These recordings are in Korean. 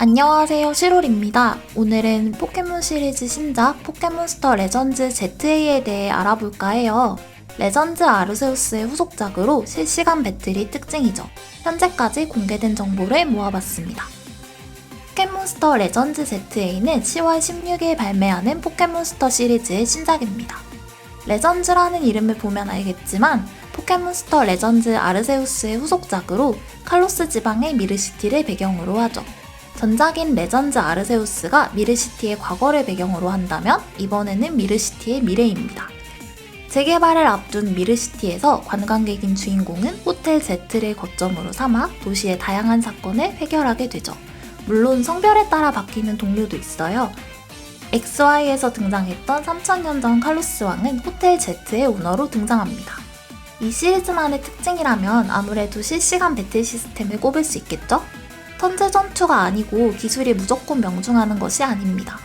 안녕하세요, 시롤입니다. 오늘은 포켓몬 시리즈 신작 포켓몬스터 레전즈 ZA에 대해 알아볼까 해요. 레전즈 아르세우스의 후속작으로 실시간 배틀이 특징이죠. 현재까지 공개된 정보를 모아봤습니다. 포켓몬스터 레전즈 ZA는 10월 16일 발매하는 포켓몬스터 시리즈의 신작입니다. 레전즈라는 이름을 보면 알겠지만 포켓몬스터 레전즈 아르세우스의 후속작으로 칼로스 지방의 미르시티를 배경으로 하죠. 전작인 레전즈 아르세우스가 미르시티의 과거를 배경으로 한다면 이번에는 미르시티의 미래입니다. 재개발을 앞둔 미르시티에서 관광객인 주인공은 호텔 Z를 거점으로 삼아 도시의 다양한 사건을 해결하게 되죠. 물론 성별에 따라 바뀌는 동료도 있어요. XY에서 등장했던 3000년 전 칼로스 왕은 호텔 Z의 오너로 등장합니다. 이 시리즈만의 특징이라면 아무래도 실시간 배틀 시스템을 꼽을 수 있겠죠? 턴제 전투가 아니고 기술이 무조건 명중하는 것이 아닙니다.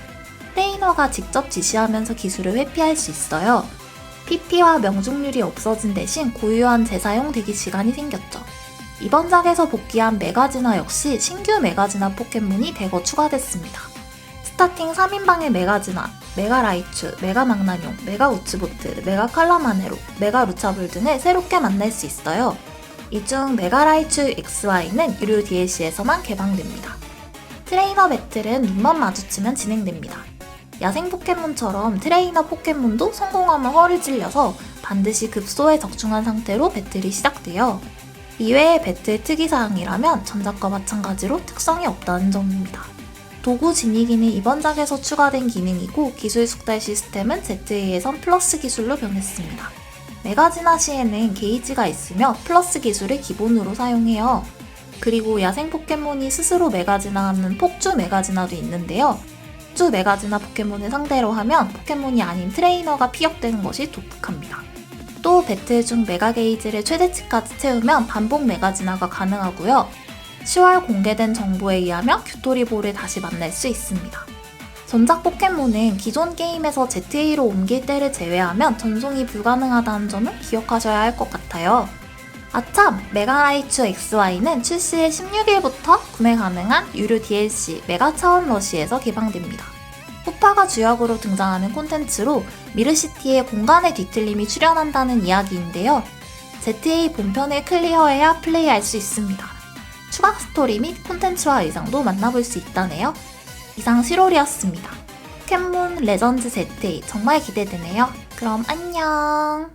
트레이너가 직접 지시하면서 기술을 회피할 수 있어요. PP와 명중률이 없어진 대신 고유한 재사용 대기 시간이 생겼죠. 이번 작에서 복귀한 메가지나 역시 신규 메가지나 포켓몬이 대거 추가됐습니다. 스타팅 3인방의 메가지나, 메가라이츄, 메가망나뇽, 메가우츠보트, 메가칼라마네로, 메가루차불 등을 새롭게 만날 수 있어요. 이 중 메가라이츄 XY는 유료 DLC에서만 개방됩니다. 트레이너 배틀은 눈만 마주치면 진행됩니다. 야생 포켓몬처럼 트레이너 포켓몬도 성공하면 허를 찔려서 반드시 급소에 적중한 상태로 배틀이 시작돼요. 이외의 배틀 특이사항이라면 전작과 마찬가지로 특성이 없다는 점입니다. 도구 지니기는 이번 작에서 추가된 기능이고 기술 숙달 시스템은 ZA에선 플러스 기술로 변했습니다. 메가지나 시에는 게이지가 있으며 플러스 기술을 기본으로 사용해요. 그리고 야생 포켓몬이 스스로 메가지나하는 폭주 메가지나도 있는데요. 폭주 메가지나 포켓몬을 상대로 하면 포켓몬이 아닌 트레이너가 피격되는 것이 독특합니다. 또 배틀 중 메가 게이지를 최대치까지 채우면 반복 메가지나가 가능하고요. 10월 공개된 정보에 의하면 규토리볼을 다시 만날 수 있습니다. 전작 포켓몬은 기존 게임에서 ZA로 옮길 때를 제외하면 전송이 불가능하다는 점을 기억하셔야 할 것 같아요. 아참! 메가라이츄 XY는 출시의 16일부터 구매 가능한 유료 DLC 메가 차원 러시에서 개방됩니다. 호파가 주역으로 등장하는 콘텐츠로 미르시티의 공간의 뒤틀림이 출연한다는 이야기인데요. ZA 본편을 클리어해야 플레이할 수 있습니다. 추가 스토리 및 콘텐츠와 의상도 만나볼 수 있다네요. 이상 시롤이었습니다. 포켓몬 레전드 ZA 정말 기대되네요. 그럼 안녕!